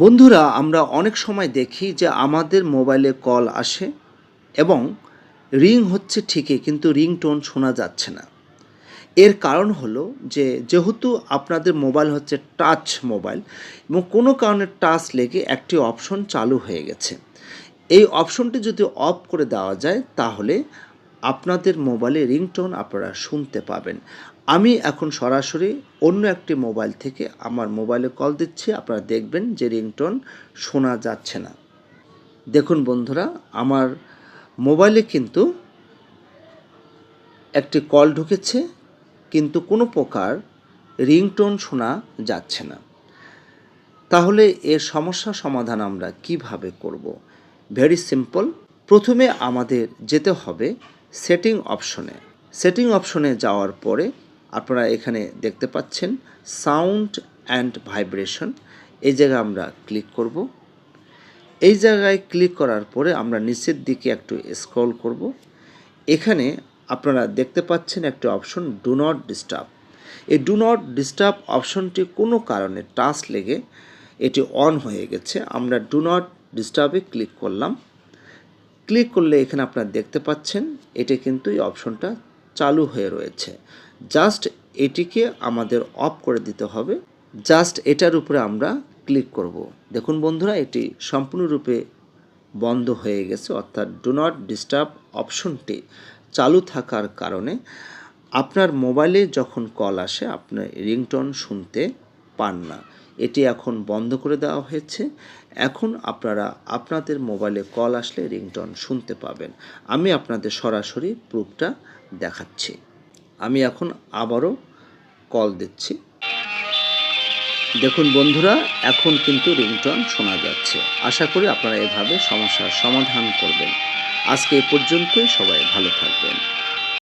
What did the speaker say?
বন্ধুরা, আমরা অনেক সময় দেখি যে আমাদের মোবাইলে কল আসে এবং রিং হচ্ছে ঠিকই, কিন্তু রিংটোন শোনা যাচ্ছে না। এর কারণ হলো যে, যেহেতু আপনাদের মোবাইল হচ্ছে টাচ মোবাইল এবং কোনো কারণে টাচ লেগে একটি অপশন চালু হয়ে গেছে। এই অপশনটি যদি অফ করে দেওয়া যায়, তাহলে আপনাদের মোবাইলে রিংটোন আপনারা শুনতে পাবেন। আমি এখন সরাসরি অন্য একটি মোবাইল থেকে আমার মোবাইলে কল দিচ্ছি, আপনারা দেখবেন যে রিংটোন শোনা যাচ্ছে না। দেখুন বন্ধুরা, আমার মোবাইলে কিন্তু একটি কল ঢুকেছে, কিন্তু কোনো প্রকার রিংটোন শোনা যাচ্ছে না। তাহলে এর সমস্যা সমাধান আমরা কীভাবে করব? ভেরি সিম্পল প্রথমে আমাদের যেতে হবে সেটিং অপশনে সেটিং অপশনে যাওয়ার পরে আপনারা এখানে দেখতে পাচ্ছেন সাউন্ড অ্যান্ড ভাইব্রেশন এই জায়গায় আমরা ক্লিক করব। এই জায়গায় ক্লিক করার পরে আমরা নিচের দিকে একটু স্ক্রল করব। এখানে আপনারা দেখতে পাচ্ছেন একটা অপশন ডু নট ডিস্টার্ব এই ডু নট ডিস্টার্ব অপশনটি কোনো কারণে টাচ লেগে এটি অন হয়ে গেছে। আমরা ডু নট ডিস্টার্বে ক্লিক করলাম। ক্লিক করলে এখানে আপনারা দেখতে পাচ্ছেন, এটা কিন্তু এই অপশনটা চালু হয়ে রয়েছে। জাস্ট এটিকে আমাদের অফ করে দিতে হবে। জাস্ট এটার উপরে আমরা ক্লিক করব। দেখুন বন্ধুরা, এটি সম্পূর্ণরূপে বন্ধ হয়ে গেছে, অর্থাৎ ডু নট ডিস্টার্ব অপশনটি চালু থাকার কারণে আপনার মোবাইলে যখন কল আসে, আপনার রিংটোন শুনতে পান না। এটি এখন বন্ধ করে দেওয়া হয়েছে। এখন আপনারা আপনাদের মোবাইলে কল আসলে রিংটন শুনতে পাবেন। আমি আপনাদের সরাসরি প্রুফটা দেখাচ্ছি। আমি এখন আবারও কল দিচ্ছি। দেখুন বন্ধুরা, এখন কিন্তু রিংটন শোনা যাচ্ছে। আশা করি আপনারা এভাবে সমস্যার সমাধান করবেন। আজকে এ পর্যন্তই, সবাই ভালো থাকবেন।